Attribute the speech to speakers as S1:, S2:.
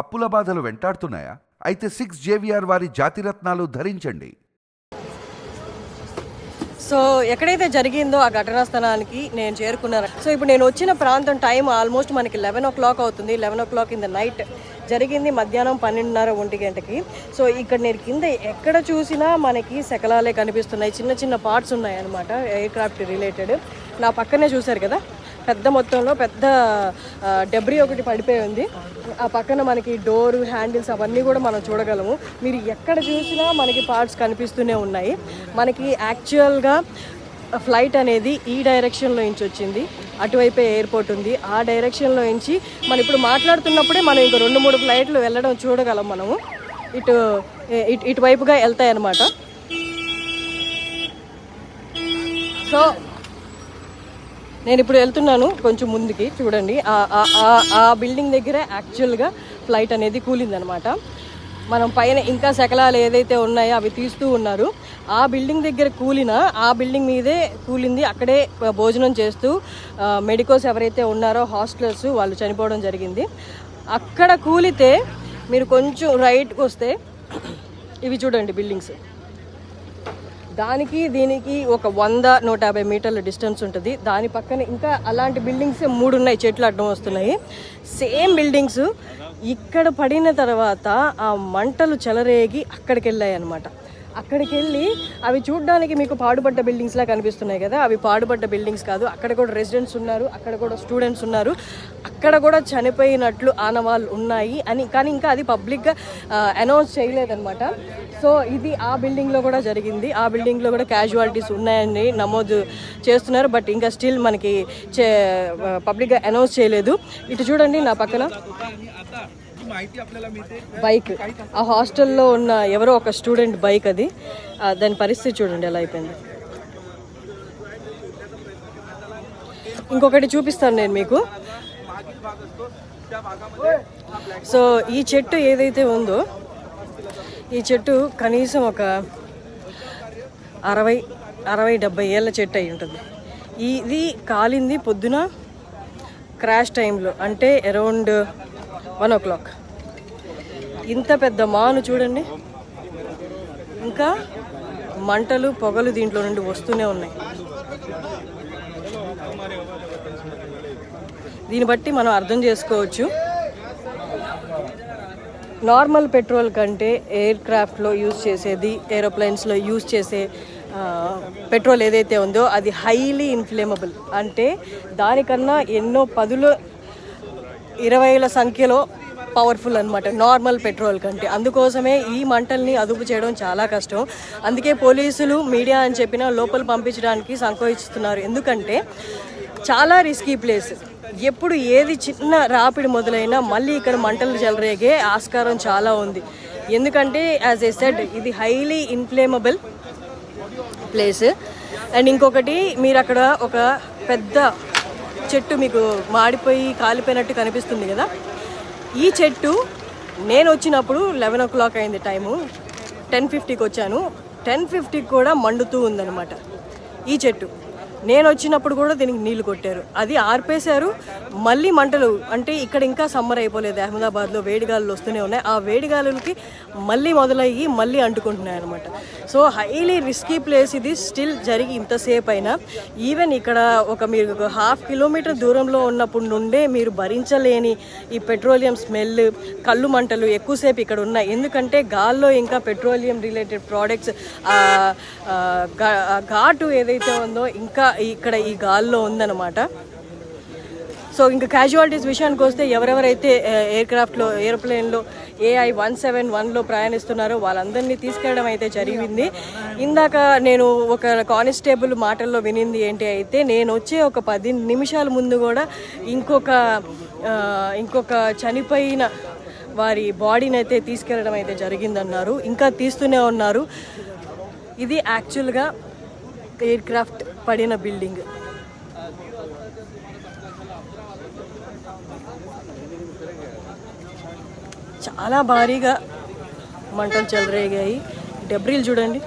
S1: అప్పుల బాధలు వెంటాడుతున్నాయా? అయితే సిక్స్ జేవిఆర్ వారి జాతిరత్నాలు ధరించండి.
S2: సో ఎక్కడైతే జరిగిందో ఆ ఘటనా స్థలానికి నేను చేరుకున్నాను. సో ఇప్పుడు నేను వచ్చిన ప్రాంతం టైం ఆల్మోస్ట్ మనకి లెవెన్ ఓ క్లాక్ అవుతుంది. Eleven o'clock in the night జరిగింది మధ్యాహ్నం పన్నెండున్నర ఒంటి గంటకి. సో ఇక్కడ నేను కింద ఎక్కడ చూసినా మనకి శకలాలే కనిపిస్తున్నాయి. చిన్న చిన్న పార్ట్స్ ఉన్నాయి అనమాట ఎయిర్ క్రాఫ్ట్ రిలేటెడ్. నా పక్కనే చూశారు కదా? పెద్ద మొత్తంలో పెద్ద డెబ్రీ ఒకటి పడిపోయి ఉంది. ఆ పక్కన మనకి డోర్ హ్యాండిల్స్ అవన్నీ కూడా మనం చూడగలము. మీరు ఎక్కడ చూసినా మనకి పార్ట్స్ కనిపిస్తూనే ఉన్నాయి. మనకి యాక్చువల్గా ఫ్లైట్ అనేది ఈ డైరెక్షన్లో నుంచి వచ్చింది. అటువైపే ఎయిర్పోర్ట్ ఉంది. ఆ డైరెక్షన్లో నుంచి మనం ఇప్పుడు మాట్లాడుతున్నప్పుడే మనం ఇంకో రెండు మూడు ఫ్లైట్లు వెళ్ళడం చూడగలం మనము. ఇటు ఇటు ఇటువైపుగా వెళ్తాయి అన్నమాట సో నేను ఇప్పుడు వెళ్తున్నాను కొంచెం ముందుకి చూడండి. ఆ- బిల్డింగ్ దగ్గర యాక్చువల్గా ఫ్లైట్ అనేది కూలిందనమాట. మనం పైన ఇంకా శకలాలు ఏదైతే ఉన్నాయో అవి తీస్తూ ఉన్నారు. ఆ బిల్డింగ్ దగ్గర కూలిన ఆ బిల్డింగ్ మీదే కూలింది. అక్కడే భోజనం చేస్తూ మెడికోస్ ఎవరైతే ఉన్నారో హాస్టలర్స్ వాళ్ళు చనిపోవడం జరిగింది. అక్కడ కూలితే మీరు కొంచెం రైట్కి వస్తే ఇవి చూడండి బిల్డింగ్స్ దానికి దీనికి ఒక వంద నూట యాభై మీటర్ల డిస్టెన్స్ ఉంటుంది. దాని పక్కన ఇంకా అలాంటి బిల్డింగ్స్ మూడు ఉన్నాయి. చెట్లు అడ్డం వస్తున్నాయి. సేమ్ బిల్డింగ్స్ ఇక్కడ పడిన తర్వాత ఆ మంటలు చెలరేగి అక్కడికి వెళ్ళాయి అనమాట అక్కడికి వెళ్ళి అవి చూడడానికి మీకు పాడుపడ్డ బిల్డింగ్స్లా కనిపిస్తున్నాయి కదా అవి పాడుపడ్డ బిల్డింగ్స్ కాదు. అక్కడ కూడా రెసిడెంట్స్ ఉన్నారు అక్కడ కూడా స్టూడెంట్స్ ఉన్నారు. అక్కడ కూడా చనిపోయినట్లు ఆనవాళ్ళు ఉన్నాయి అని కానీ ఇంకా అది పబ్లిక్గా అనౌన్స్ చేయలేదన్నమాట. సో ఇది ఆ బిల్డింగ్లో కూడా జరిగింది. ఆ బిల్డింగ్లో కూడా క్యాజువాలిటీస్ ఉన్నాయని నమోదు చేస్తున్నారు. బట్ ఇంకా స్టిల్ మనకి చే పబ్లిక్గా అనౌన్స్ చేయలేదు. ఇటు చూడండి నా పక్కన. బైక్. ఆ హాస్టల్లో ఉన్న ఎవరో ఒక స్టూడెంట్ బైక్ అది. దాని పరిస్థితి చూడండి ఎలా అయిపోయింది. ఇంకొకటి చూపిస్తాను నేను మీకు. సో ఈ చెట్టు ఏదైతే ఉందో ఈ చెట్టు కనీసం ఒక అరవై అరవై డెబ్బై ఏళ్ళ చెట్టు అయి ఉంటుంది. ఇది కాలింది పొద్దున క్రాష్ టైంలో అంటే అరౌండ్ వన్ ఓ క్లాక్ ఇంత పెద్ద మాను చూడండి. ఇంకా మంటలు పొగలు దీంట్లో నుండి వస్తూనే ఉన్నాయి. దీన్ని బట్టి మనం అర్థం చేసుకోవచ్చు. నార్మల్ పెట్రోల్ కంటే ఎయిర్ క్రాఫ్ట్లో యూజ్ చేసేది ఏరోప్లేన్స్లో యూజ్ చేసే పెట్రోల్ ఏదైతే ఉందో అది హైలీ ఇన్ఫ్లేమబుల్. అంటే దానికన్నా ఎన్నో పదులు ఇరవైల సంఖ్యలో పవర్ఫుల్ అనమాట నార్మల్ పెట్రోల్ కంటే. అందుకోసమే ఈ మంటల్ని అదుపు చేయడం చాలా కష్టం. అందుకే పోలీసులు మీడియా అని చెప్పిన లోపల పంపించడానికి సంకోచిస్తున్నారు. ఎందుకంటే చాలా రిస్కీ ప్లేస్ ఎప్పుడు ఏది చిన్న రాపిడి మొదలైనా మళ్ళీ ఇక్కడ మంటలు చెలరేగే ఆస్కారం చాలా ఉంది. ఎందుకంటే యాజ్ ఏ సెడ్ ఇది హైలీ ఇన్ఫ్లేమబుల్ ప్లేస్ అండ్ ఇంకొకటి మీరు అక్కడ ఒక పెద్ద చెట్టు మీకు మాడిపోయి కాలిపోయినట్టు కనిపిస్తుంది కదా. ఈ చెట్టు నేను వచ్చినప్పుడు లెవెన్ ఓ క్లాక్ అయింది టైము. టెన్ ఫిఫ్టీకి వచ్చాను. టెన్ ఫిఫ్టీకి కూడా మండుతూ ఉందన్నమాట ఈ చెట్టు. నేను వచ్చినప్పుడు కూడా దీనికి నీళ్ళు కొట్టారు. అది ఆర్పేశారు. మళ్ళీ మంటలు అంటే ఇక్కడ ఇంకా సమ్మర్ అయిపోలేదు. అహ్మదాబాద్లో వేడిగాలు వస్తూనే ఉన్నాయి. ఆ వేడిగాలులకి మళ్ళీ మొదలయ్యి మళ్ళీ అంటుకుంటున్నాయి అనమాట సో హైలీ రిస్కీ ప్లేస్ ఇది. స్టిల్ జరిగి ఇంతసేపు అయినా ఈవెన్ ఇక్కడ ఒక మీరు హాఫ్ కిలోమీటర్ దూరంలో ఉన్నప్పుడు నుండే మీరు భరించలేని ఈ పెట్రోలియం స్మెల్ కళ్ళు మంటలు ఎక్కువసేపు ఇక్కడ ఉన్నాయి. ఎందుకంటే గాల్లో ఇంకా పెట్రోలియం రిలేటెడ్ ప్రోడక్ట్స్ ఘాటు ఏదైతే ఉందో ఇంకా ఇక్కడ ఈ గాల్లో ఉందన్నమాట. సో ఇంకా క్యాజువాలిటీస్ విషయానికి వస్తే ఎవరెవరైతే ఎయిర్ క్రాఫ్ట్లో ఏరోప్లేన్లో ఏఐ వన్ సెవెన్ వన్లో ప్రయాణిస్తున్నారో వాళ్ళందరినీ తీసుకెళ్ళడం అయితే జరిగింది. ఇందాక నేను ఒక కానిస్టేబుల్ మాటల్లో వినింది ఏంటి అయితే నేను వచ్చే ఒక పది నిమిషాల ముందు కూడా ఇంకొక ఇంకొక చనిపోయిన వారి బాడీని అయితే తీసుకెళ్ళడం అయితే జరిగిందన్నారు. ఇంకా తీస్తూనే ఉన్నారు. ఇది యాక్చువల్గా ఎయిర్ క్రాఫ్ట్ పడిన బిల్డింగ్. చాలా భారీగా మంటలు చెలరేగాయి. డెబ్రిల్ చూడండి.